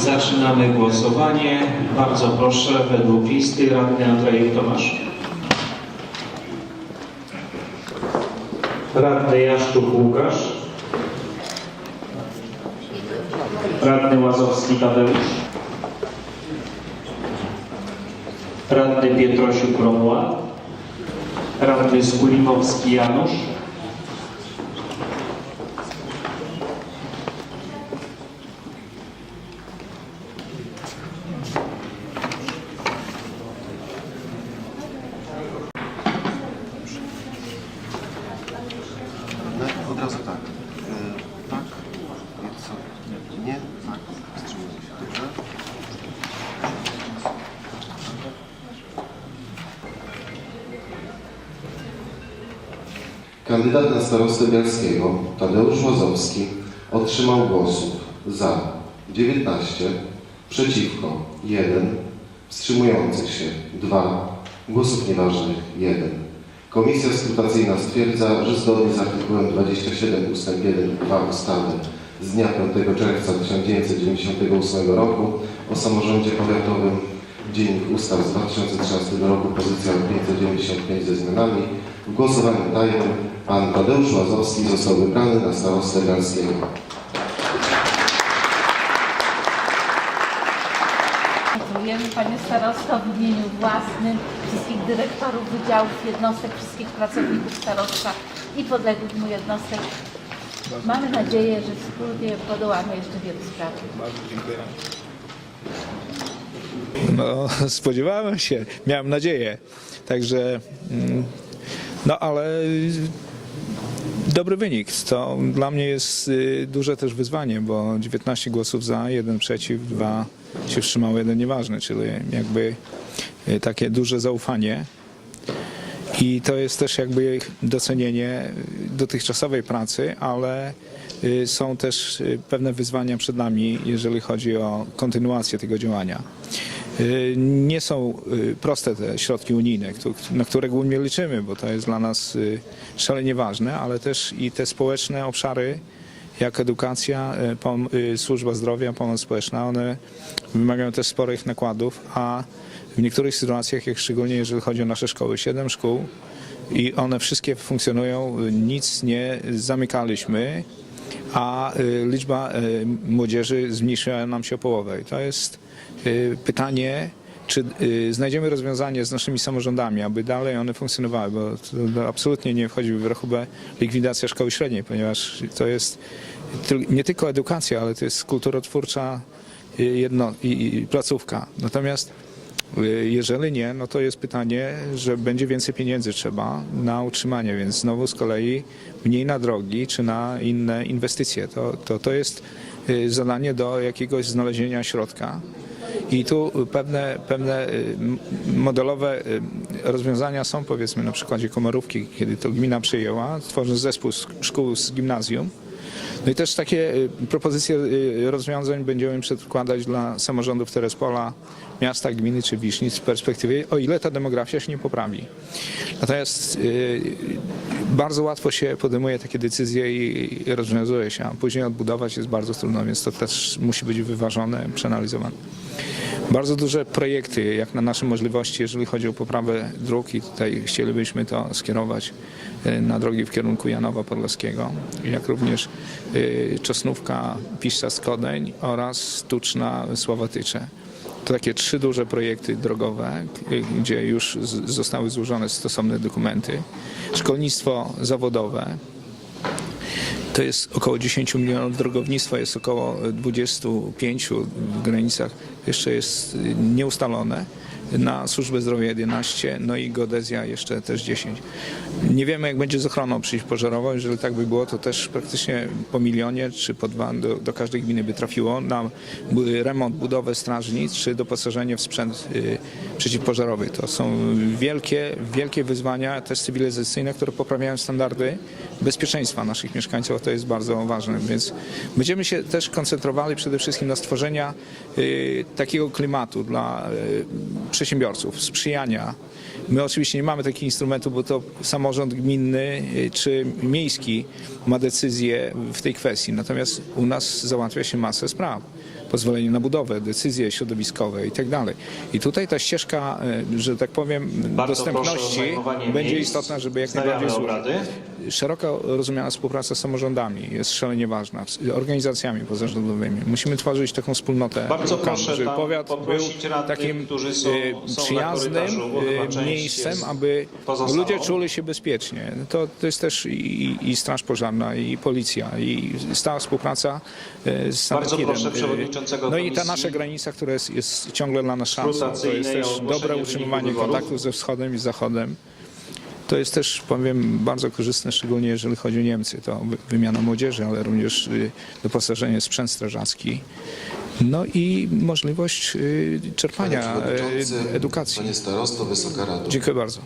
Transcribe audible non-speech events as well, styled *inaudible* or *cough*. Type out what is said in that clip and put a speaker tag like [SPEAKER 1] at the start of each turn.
[SPEAKER 1] Zaczynamy głosowanie. Bardzo proszę, według listy radny Andrzej Tomasz. Radny Jaszczuk Łukasz. Radny Łazowski Tadeusz. Radny Pietrosiuk Romuald. Radny Skulimowski Janusz.
[SPEAKER 2] Od razu tak. Y, tak. I co? Nie? Tak. Wstrzymuje się. Dobrze. Kandydat na starostę bialskiego Tadeusz Łazowski otrzymał głosów za 19, przeciwko 1, wstrzymujących się 2, głosów nieważnych 1. Komisja skrutacyjna stwierdza, że zgodnie z artykułem 27 ust. 1 2 ustawy z dnia 5 czerwca 1998 roku o samorządzie powiatowym Dziennik Ustaw z 2013 roku pozycja 595 ze zmianami w głosowaniu tajnym pan Tadeusz Łazowski został wybrany na starostę Galskiego.
[SPEAKER 3] Gratulujemy Panie Starosto w imieniu własnym, wszystkich dyrektorów wydziałów, jednostek, wszystkich pracowników starostwa i podległych mu jednostek. Mamy nadzieję, że wspólnie podołamy jeszcze wielu spraw.
[SPEAKER 4] No, *laughs* spodziewałem się, miałem nadzieję. Także, mm, no ale dobry wynik. To dla mnie jest y, duże też wyzwanie, bo 19 głosów za, jeden przeciw, dwa się wstrzymało, jeden nieważny, czyli jakby y, takie duże zaufanie. I to jest też jakby docenienie dotychczasowej pracy, ale y, są też pewne wyzwania przed nami, jeżeli chodzi o kontynuację tego działania. Y, Nie są y, proste te środki unijne, na które głównie liczymy, bo to jest dla nas y, szalenie ważne, ale też i te społeczne obszary, jak edukacja, służba zdrowia, pomoc społeczna, one wymagają też sporych nakładów, a w niektórych sytuacjach, jak szczególnie jeżeli chodzi o nasze szkoły, siedem szkół i one wszystkie funkcjonują, nic nie zamykaliśmy, a y, liczba y, młodzieży zmniejszyła nam się o połowę. I to jest y, pytanie, czy znajdziemy rozwiązanie z naszymi samorządami, aby dalej one funkcjonowały, bo absolutnie nie wchodzi w rachubę likwidacja szkoły średniej, ponieważ to jest nie tylko edukacja, ale to jest kulturotwórcza jedno, i, i placówka. Natomiast jeżeli nie, no to jest pytanie, że będzie więcej pieniędzy trzeba na utrzymanie, więc znowu z kolei mniej na drogi czy na inne inwestycje. To, to, to jest y, zadanie do jakiegoś znalezienia środka. I tu pewne, pewne y, modelowe y, rozwiązania są, powiedzmy na przykładzie Komorówki, kiedy to gmina przyjęła, tworząc zespół szkół z gimnazjum. No i też takie y, propozycje y, rozwiązań będziemy przedkładać dla samorządów Terespola, miasta, gminy czy Wisznic w perspektywie, o ile ta demografia się nie poprawi. Natomiast y, bardzo łatwo się podejmuje takie decyzje i, i rozwiązuje się, a później odbudować jest bardzo trudno, więc to też musi być wyważone, przeanalizowane. Bardzo duże projekty, jak na nasze możliwości, jeżeli chodzi o poprawę dróg i tutaj chcielibyśmy to skierować y, na drogi w kierunku Janowa Podlaskiego, jak również y, Czosnówka, Piszcza Skodeń oraz Tuczna Sławatycze. To takie trzy duże projekty drogowe, y, gdzie już zostały złożone stosowne dokumenty. Szkolnictwo zawodowe, to jest około 10 milionów, drogownictwo jest około 25 w granicach, jeszcze jest y, nieustalone. Na służbę zdrowia 11, no i geodezja jeszcze też 10. Nie wiemy jak będzie z ochroną przeciwpożarową, jeżeli tak by było, to też praktycznie po milionie czy po dwa do, do każdej gminy by trafiło na remont, budowę strażnic czy doposażenie w sprzęt y, przeciwpożarowy. To są wielkie, wielkie wyzwania też cywilizacyjne, które poprawiają standardy bezpieczeństwa naszych mieszkańców, to jest bardzo ważne. Więc będziemy się też koncentrowali przede wszystkim na stworzenia y, takiego klimatu dla y, przedsiębiorców, sprzyjania. My oczywiście nie mamy takich instrumentów, bo to samorząd gminny y, czy miejski ma decyzję w tej kwestii. Natomiast u nas załatwia się masę spraw. Pozwolenie na budowę, decyzje środowiskowe i tak dalej. I tutaj ta ścieżka, y, że tak powiem,
[SPEAKER 1] Bardzo
[SPEAKER 4] dostępności będzie
[SPEAKER 1] miejsc.
[SPEAKER 4] istotna, żeby jak
[SPEAKER 1] Wznawiamy
[SPEAKER 4] najbardziej służyć. Szeroko rozumiana współpraca z samorządami jest szalenie ważna, z organizacjami pozarządowymi. Musimy tworzyć taką wspólnotę
[SPEAKER 1] Bardzo
[SPEAKER 4] lokalną,
[SPEAKER 1] proszę
[SPEAKER 4] żeby powiat był
[SPEAKER 1] radnych,
[SPEAKER 4] takim
[SPEAKER 1] którzy są-
[SPEAKER 4] e,
[SPEAKER 1] są
[SPEAKER 4] przyjaznym e, miejscem, aby ludzie czuli się bezpiecznie. To, to jest też i, i Straż Pożarna, i Policja, i stała współpraca e, z
[SPEAKER 1] Bardzo proszę
[SPEAKER 4] E,
[SPEAKER 1] przewodniczącego
[SPEAKER 4] No i ta nasza granica, która jest, jest ciągle dla nas szansą. To jest też dobre utrzymywanie kontaktów ze wschodem i zachodem. To jest też, powiem, bardzo korzystne, szczególnie jeżeli chodzi o Niemcy. To wy- wymiana młodzieży, ale również y, doposażenie w sprzęt strażacki. No i możliwość y, czerpania y, edukacji.
[SPEAKER 2] Panie Starosto, Wysoka Rado.
[SPEAKER 4] Dziękuję bardzo.